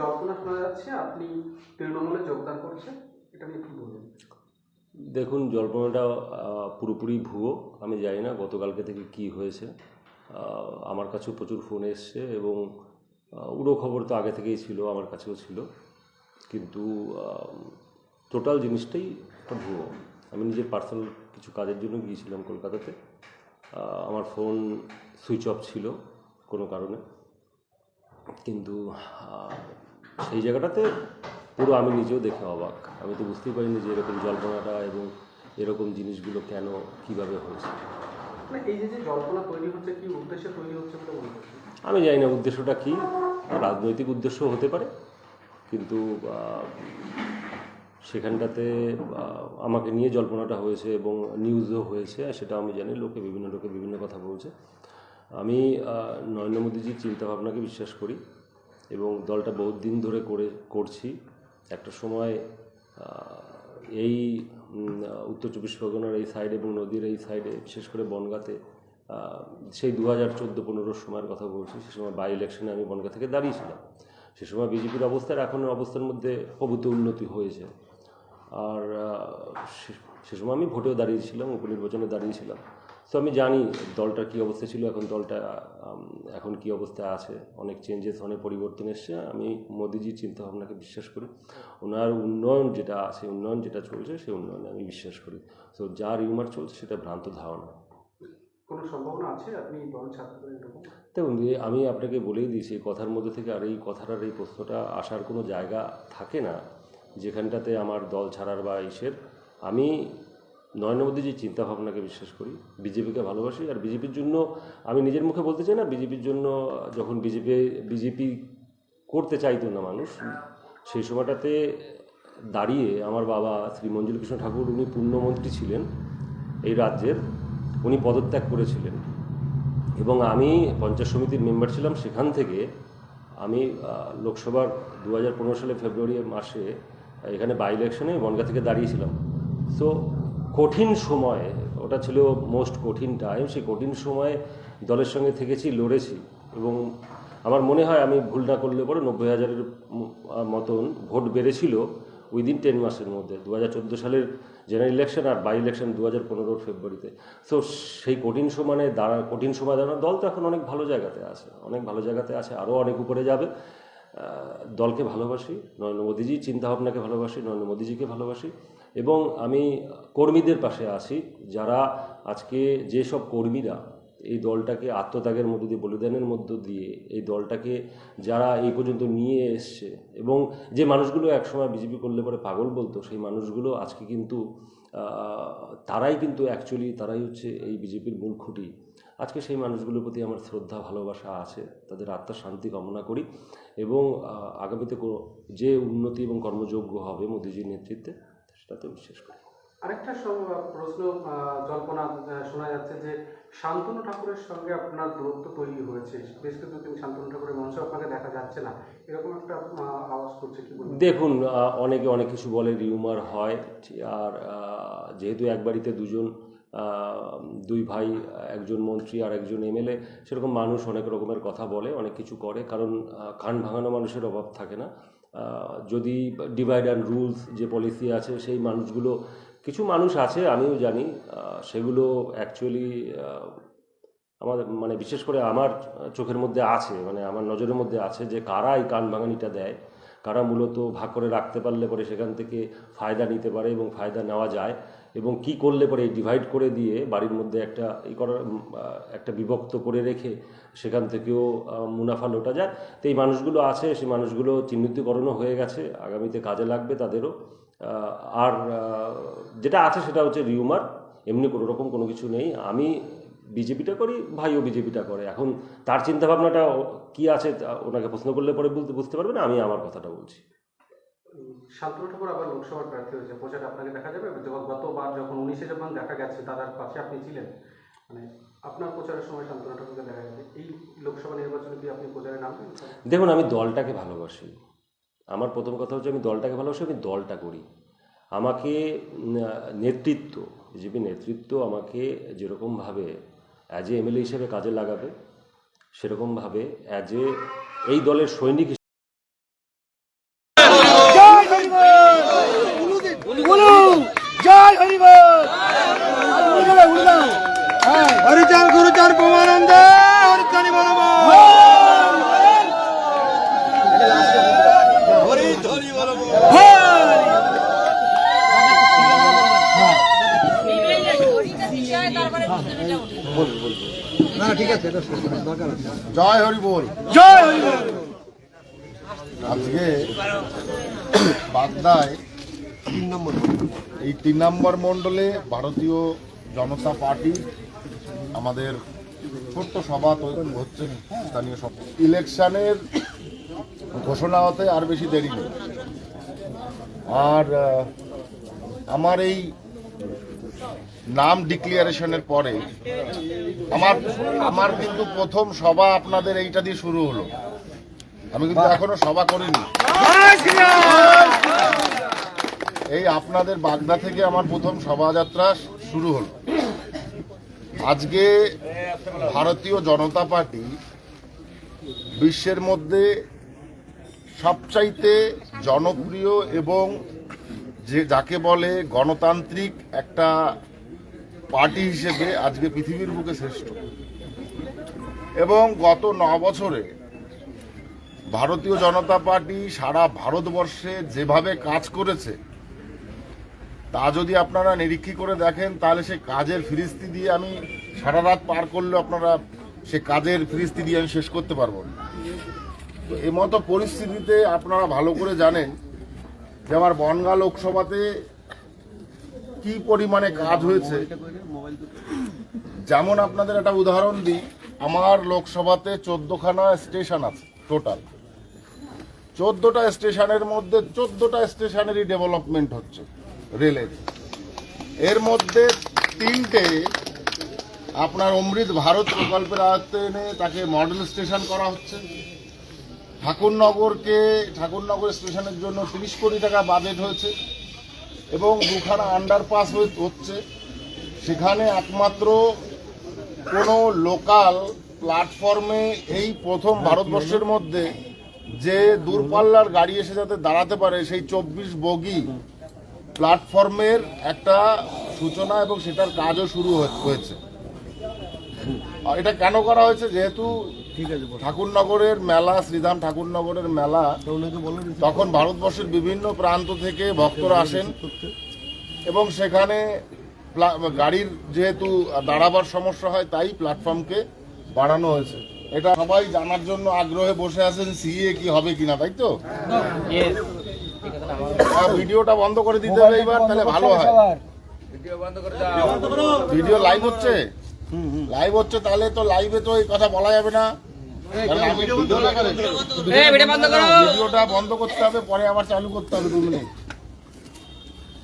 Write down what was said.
জল্পনা শোনা যাচ্ছে, আপনি তৃণমূলে যোগদান করছেন, এটা নিয়ে কি বলবেন? দেখুন, জল্পনাটা পুরোপুরি ভুয়ো। আমি জানি না গতকালকে থেকে কি হয়েছে। আমার কাছেও প্রচুর ফোন এসছে এবং উড়ো খবর তো আগে থেকেই ছিল, আমার কাছেও ছিল। কিন্তু টোটাল জিনিসটাই একটা ভুয়ো। আমি নিজের পার্সোনাল কিছু কাজের জন্য গিয়েছিলাম কলকাতাতে। আমার ফোন সুইচ অফ ছিল কোনো কারণে। কিন্তু সেই জায়গাটাতে পুরো আমি নিজেও দেখে অবাক। আমি তো বুঝতেই পারিনি যে এরকম জল্পনাটা এবং এরকম জিনিসগুলো কেন কীভাবে হয়েছে। মানে আমি জানি না উদ্দেশ্যটা কী। রাজনৈতিক উদ্দেশ্য হতে পারে কিন্তু সেখানটাতে আমাকে নিয়ে জল্পনাটা হয়েছে এবং নিউজও হয়েছে আর সেটা আমি জানি লোকে বিভিন্ন লোকে বিভিন্ন কথা বলছে। আমি নরেন্দ্র মোদীজির চিন্তাভাবনাকে বিশ্বাস করি এবং দলটা বহুত দিন ধরে করে, করছি। একটা সময় এই উত্তর চব্বিশ পরগনার এই সাইড এবং নদীর এই সাইডে বিশেষ করে বনগাঁতে সেই দু হাজার চোদ্দ পনেরোর সময়ের কথা বলছি, সে সময় বাই ইলেকশনে আমি বনগাঁ থেকে দাঁড়িয়েছিলাম। সে সময় বিজেপির অবস্থার এখনও অবস্থার মধ্যে প্রভূত উন্নতি হয়েছে। আর সে সময় আমি ভোটেও দাঁড়িয়েছিলাম উপনির্বাচনে দাঁড়িয়েছিলাম। তো আমি জানি দলটার কী অবস্থা ছিল এখন দলটা এখন কী অবস্থায় আছে। অনেক চেঞ্জেস অনেক পরিবর্তন এসছে। আমি মোদিজির চিন্তাভাবনাকে বিশ্বাস করি। ওনার উন্নয়ন যেটা আছে উন্নয়ন যেটা চলছে সেই উন্নয়নে আমি বিশ্বাস করি। তো যা রিউমার চলছে সেটা ভ্রান্ত ধারণা। কোনো সম্ভাবনা আছে? আপনি দল ছাড়তে দেখুন আমি আপনাকে বলেই দিয়েছি কথার মধ্যে থেকে আর এই কথাটার এই প্রশ্নটা আসার কোনো জায়গা থাকে না যেখানটাতে আমার দল ছাড়ার বা ইসের। আমি নরেন্দ্র মোদীজির চিন্তাভাবনাকে বিশ্বাস করি, বিজেপিকে ভালোবাসি, আর বিজেপির জন্য আমি নিজের মুখে বলতে চাই না, বিজেপির জন্য যখন বিজেপি বিজেপি করতে চাইতো না মানুষ, সেই সময়টাতে দাঁড়িয়ে আমার বাবা শ্রী মঞ্জুল কৃষ্ণ ঠাকুর, উনি পূর্ণমন্ত্রী ছিলেন এই রাজ্যের, উনি পদত্যাগ করেছিলেন। এবং আমি পঞ্চায়েত সমিতির মেম্বার ছিলাম, সেখান থেকে আমি লোকসভার দু হাজার পনেরো সালে ফেব্রুয়ারি মাসে এখানে বাই ইলেকশনে বনগা থেকে দাঁড়িয়েছিলাম। সো কঠিন সময়ে, ওটা ছিল মোস্ট কঠিন টাইম সেই কঠিন সময়ে দলের সঙ্গে থেকেছি, লড়েছি। এবং আমার মনে হয় আমি ভুল না করলে পরে নব্বই হাজারের মতন ভোট বেড়েছিল উইদিন টেন মাসের মধ্যে দু হাজার চোদ্দ সালের জেনারেল ইলেকশন আর বাই ইলেকশন দু হাজার পনেরোর ফেব্রুয়ারিতে সো সেই কঠিন সময়ে দাঁড়া, কঠিন সময় দাঁড়ানো দল তো এখন অনেক ভালো জায়গাতে আছে, অনেক ভালো জায়গাতে আছে আরও অনেক উপরে যাবে। দলকে ভালোবাসি, নরেন্দ্র মোদীজির চিন্তাভাবনাকে ভালোবাসি, নরেন্দ্র মোদীজিকে ভালোবাসি। এবং আমি কর্মীদের পাশে আছি, যারা আজকে যেসব কর্মীরা এই দলটাকে আত্মত্যাগের মধ্য দিয়ে, বলিদানের মধ্য দিয়ে এই দলটাকে যারা এই পর্যন্ত নিয়ে এসছে এবং যে মানুষগুলো একসময় বিজেপি করলে পরে পাগল বলতো, সেই মানুষগুলো আজকে কিন্তু তারাই কিন্তু অ্যাকচুয়ালি তারাই হচ্ছে এই বিজেপির মূল খুঁটি। আজকে সেই মানুষগুলোর প্রতি আমার শ্রদ্ধা, ভালোবাসা আছে, তাদের আত্মার শান্তি কামনা করি এবং আগামীতে যে উন্নতি এবং কর্মযোগ্য হবে মোদীজির নেতৃত্বে সেটাতে বিশ্বাস করি। আরেকটা প্রশ্ন জল্পনা শোনা যাচ্ছে যে শান্তনু ঠাকুরের সঙ্গে আপনার দূরত্ব তৈরি হয়েছে। বেশ কিছুদিন শান্তনু ঠাকুরের মঞ্চে আপনাকে দেখা যাচ্ছে না। এরকম একটা আওয়াজ করছে কি দেখুন অনেকে অনেক কিছু বলে রিউমার হয় আর যেহেতু এক বাড়িতে দুজন আহ, দুই ভাই একজন মন্ত্রী আর একজন এমএলএ সেরকম মানুষ অনেক রকমের কথা বলে অনেক কিছু করে কারণ কান ভাঙানো মানুষের অভাব থাকে না। যদি ডিভাইড অ্যান্ড রুলস যে পলিসি আছে, সেই মানুষগুলো, কিছু মানুষ আছে, আমিও জানি সেগুলো অ্যাকচুয়ালি আমাদের মানে বিশেষ করে আমার চোখের মধ্যে আছে মানে আমার নজরের মধ্যে আছে যে কারা এই কান ভাঙানিটা দেয়, কারা মূলত ভাগ করে রাখতে পারলে পরে সেখান থেকে ফায়দা নিতে পারে এবং ফায়দা নেওয়া যায়। এবং কি করলে পরে ডিভাইড করে দিয়ে বাড়ির মধ্যে একটা ই করার একটা বিভক্ত করে রেখে সেখান থেকেও মুনাফা লোটা যায়। তো এই মানুষগুলো আছে, সেই মানুষগুলো চিহ্নিতকরণও হয়ে গেছে, আগামীতে কাজে লাগবে তাদেরও। আর যেটা আছে সেটা হচ্ছে রিউমার এমনি কোনো রকম কোনো কিছু নেই। আমি বিজেপিটা করি, ভাইও বিজেপিটা করে। এখন তার চিন্তাভাবনাটা কি আছে ওনাকে প্রশ্ন করলে পরে বলতে বুঝতে পারবে না, আমি আমার কথাটা বলছি। শান্তনু ঠাকুর আবার লোকসভার প্রার্থী হয়েছে। প্রচারে আপনাকে দেখা যাবে। গতবার যখন উনিশে যখন দেখা গেছে দাদার পাশে আপনি ছিলেন। মানে আপনার প্রচারের সময় শান্তনু ঠাকুরকে দেখা গেছে। এই লোকসভা নির্বাচনে কি আপনি প্রচারে নামবেন? দেখুন, আমি দলটাকে ভালোবাসি। আমার প্রথম কথা হচ্ছে আমি দলটাকে ভালোবাসি, আমি দলটা করি। আমাকে নেতৃত্ব, বিজেপি নেতৃত্ব আমাকে যেরকমভাবে অ্যাজ এ এমএলএ হিসেবে কাজে লাগাবে, সেরকমভাবে অ্যাজ এ এই দলের সৈনিক নিত্যানন্দ প্রমানন্দ হরিত্রাণী বল হরি ধরি বল জয় হরি বল জয় হরি বল আজকে বাগদায় এই তিন নম্বর মণ্ডলে ভারতীয় জনতা পার্টি আমাদের ছোট্ট সভা হচ্ছে স্থানীয় সভা। ইলেকশনের ঘোষণা হতে আর বেশি দেরি নেই। আর আমার এই নাম ডিক্লিয়ারেশনের পরে আমার আমার কিন্তু প্রথম সভা আপনাদের এইটা দিয়ে শুরু হলো। আমি কিন্তু এখনও সভা করিনি। এই আপনাদের বাগদা থেকে আমার প্রথম শোভাযাত্রা শুরু হলো। আজকে ভারতীয় জনতা পার্টি বিশ্বের মধ্যে সবচাইতে জনপ্রিয় এবং যে, যাকে বলে গণতান্ত্রিক একটা পার্টি হিসেবে আজকে পৃথিবীর বুকে শ্রেষ্ঠ। এবং গত ন বছরে ভারতীয় জনতা পার্টি সারা ভারতবর্ষে যেভাবে কাজ করেছে, তা যদি আপনারা নিরীক্ষী করে দেখেন, তাহলে সে কাজের ফিরিস্তি দিয়ে আমি সারা রাত পার করলে আপনারা সে কাজের ফিরিস্তি দিয়ে আমি শেষ করতে পারব না। তো এই মতো পরিস্থিতিতে আপনারা ভালো করে জানেন যে আমার বনগা লোকসভাতে কি পরিমাণে কাজ হয়েছে? যেমন আপনাদের একটা উদাহরণ দিই, আমার লোকসভাতে চোদ্দখানা স্টেশন আছে, টোটাল। চোদ্দটা স্টেশনের মধ্যে চোদ্দটা স্টেশনেরই ডেভেলপমেন্ট হচ্ছে রেলের। এর মধ্যে তিনটে আপনার অমৃত ভারত প্রকল্পের আয়ত্তে এনে তাকে মডেল স্টেশন করা হচ্ছে। ঠাকুরনগরকে, ঠাকুরনগর স্টেশনের জন্য তিরিশ কোটি টাকা বাজেট হয়েছে। এবং দুখানা আন্ডারপাস হচ্ছে সেখানে একমাত্র কোনো লোকাল প্ল্যাটফর্মে এই প্রথম ভারতবর্ষের মধ্যে যে দূরপাল্লার গাড়ি এসে যাতে দাঁড়াতে পারে, সেই চব্বিশ বগি প্ল্যাটফর্মের একটা সূচনা এবং সেটার কাজও শুরু হয়েছে। এটা কেন করা হয়েছে? যেহেতু ঠাকুরনগরের মেলা শ্রীধাম ঠাকুরনগরের মেলা তখন ভারতবর্ষের বিভিন্ন প্রান্ত থেকে ভক্তরা আসেন এবং সেখানে গাড়ির যেহেতু দাঁড়াবার সমস্যা হয় তাই প্ল্যাটফর্মকে বাড়ানো হয়েছে। এটা সবাই জানার জন্য আগ্রহে বসে আছেন সিএ কি হবে কিনা তাই তো? আহ, ভিডিওটা বন্ধ করে দিতে হবে এবার তাহলে ভালো হয়। ভিডিও লাইভ হচ্ছে? লাইভ হচ্ছে তাহলে তো লাইভে তো এই কথা বলা যাবে না। ভিডিওটা বন্ধ করতে হবে পরে আবার চালু করতে হবে। দু মিনিট